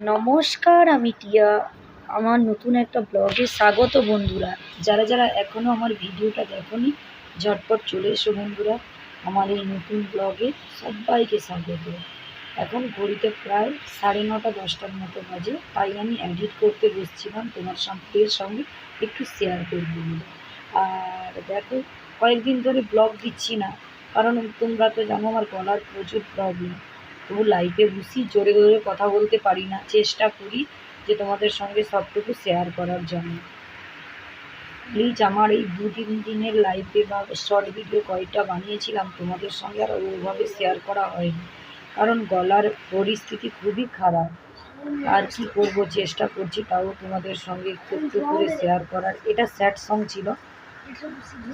নমস্কার, আমি টিয়া। আমার নতুন একটা ব্লগে স্বাগত বন্ধুরা। যারা যারা এখনও আমার ভিডিওটা দেখোনি, ঝটপট চলে এসো বন্ধুরা, আমার এই নতুন ব্লগে সবাইকে স্বাগত। এখন ঘড়িতে প্রায় সাড়ে নটা, দশটার মতো বাজে, তাই আমি এডিট করতে বসছিলাম। তোমার সঙ্গে সঙ্গে একটু শেয়ার করব আর দেখো, কয়েকদিন ধরে ব্লগ দিচ্ছি না, কারণ তোমরা তো জানো আমার গলার প্রচুর প্রবলেম তবু লাইফে বুঝি জোরে জোরে কথা বলতে পারি না। চেষ্টা করি যে তোমাদের সঙ্গে সবটুকু শেয়ার করার জন্য। প্লিজ আমার এই দু তিন দিনের লাইফে বা শর্ট ভিডিও কয়টা বানিয়েছিলাম, তোমাদের সঙ্গে আর ওইভাবে শেয়ার করা হয়নি। কারণ গলার পরিস্থিতি খুবই খারাপ। আর কি করব, চেষ্টা করছি তাও তোমাদের সঙ্গে একটু একটু করে শেয়ার করার। এটা স্যাড সং ছিল।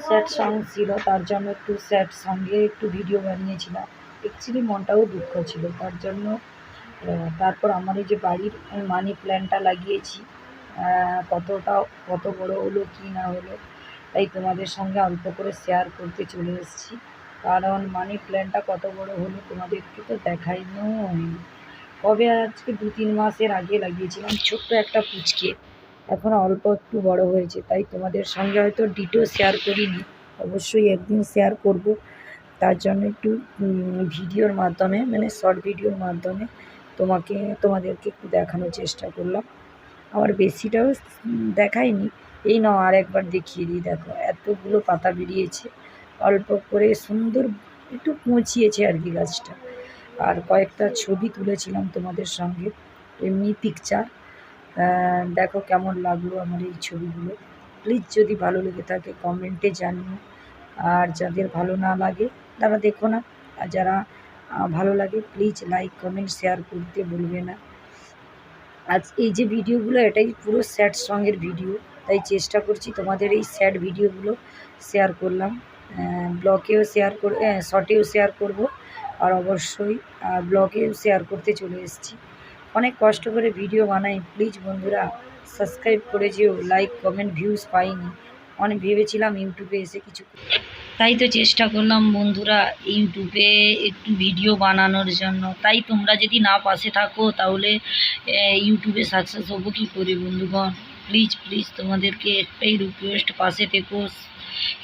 স্যাড সং ছিল, তার জন্য একটু স্যাড সঙ্গে একটু ভিডিও বানিয়েছিলাম। অ্যাকচুয়ালি মনটাও দুঃখ ছিল। তার জন্য তারপর আমার এই যে বাড়ির মানি প্ল্যান্টটা লাগিয়েছি কতটা, কত বড় হলো, কি না হলো, তাই তোমাদের সঙ্গে অল্প করে শেয়ার করতে চলে এসেছি। কারণ মানি প্ল্যান্টটা কত বড় হলো তোমাদেরকে তো দেখাইও হয়নি কবে আজকে দু তিন মাসের আগে লাগিয়েছিলাম, ছোট্ট একটা পুচকে। এখন অল্প একটু বড় হয়েছে, তাই তোমাদের সঙ্গে হয়তো ডিটো শেয়ার করিনি। অবশ্যই একদিন শেয়ার করব। তার জন্য একটু ভিডিওর মাধ্যমে মানে শর্ট ভিডিওর মাধ্যমে তোমাকে তোমাদেরকে একটু দেখানোর চেষ্টা করলাম। আমার বেশিটাও উম, দেখাইনি। এই নাও আর একবার দেখিয়ে দিই দেখো এতগুলো পাতা বেরিয়েছে। অল্প করে সুন্দর একটু মুচিয়েছে আর কি গাছটা। আর কয়েকটা ছবি তুলেছিলাম তোমাদের সঙ্গে এমনি পিকচার দেখো কেমন লাগল আমার এই ছবিগুলো। প্লিজ যদি ভালো লেগে থাকে কমেন্টে জানিও। আর যাদের ভালো না লাগে, তারা দেখো না। আর যারা ভালো লাগে প্লিজ লাইক কমেন্ট শেয়ার করতে ভুলবে না। আজ এই যে ভিডিওগুলো, এটাই পুরো স্যাড সঙ্গের ভিডিও তাই চেষ্টা করছি তোমাদের এই স্যাড ভিডিওগুলো শেয়ার করলাম। ব্লগেও শেয়ার কর শর্টেও শেয়ার করব। আর অবশ্যই ব্লগেও শেয়ার করতে চলে এসেছি। অনেক কষ্ট করে ভিডিও বানাই। প্লিজ বন্ধুরা সাবস্ক্রাইব করে যেও। লাইক কমেন্ট ভিউজ পাইনি। অনেক ভেবেছিলাম ইউটিউবে এসে কিছু তাই তো চেষ্টা করলাম, বন্ধুরা, ইউটিউবে একটু ভিডিও বানানোর জন্য। তাই তোমরা যদি না পাশে থাকো, তাহলে ইউটিউবে সাকসেস হব কী করে, বন্ধুগণ? প্লিজ প্লিজ তোমাদেরকে একটাই রিকোয়েস্ট পাশে থেকো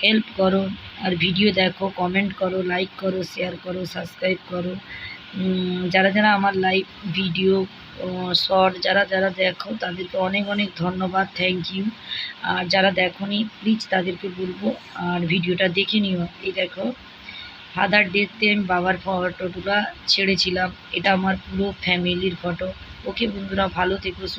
হেল্প করো। আর ভিডিও দেখো কমেন্ট করো লাইক করো শেয়ার করো সাবস্ক্রাইব করো। যারা যারা আমার লাইভ ভিডিও শর্ট যারা যারা দেখো, তাদেরকে অনেক অনেক ধন্যবাদ থ্যাংক ইউ আর যারা দেখো নি প্লিজ তাদেরকে বলব, আর ভিডিওটা দেখে নিও। এই দেখো ফাদার ডেতে আমি বাবার ফটোটা ছেড়েছিলাম। এটা আমার পুরো ফ্যামিলির ফটো ওকে বন্ধুরা, ভালো থেকো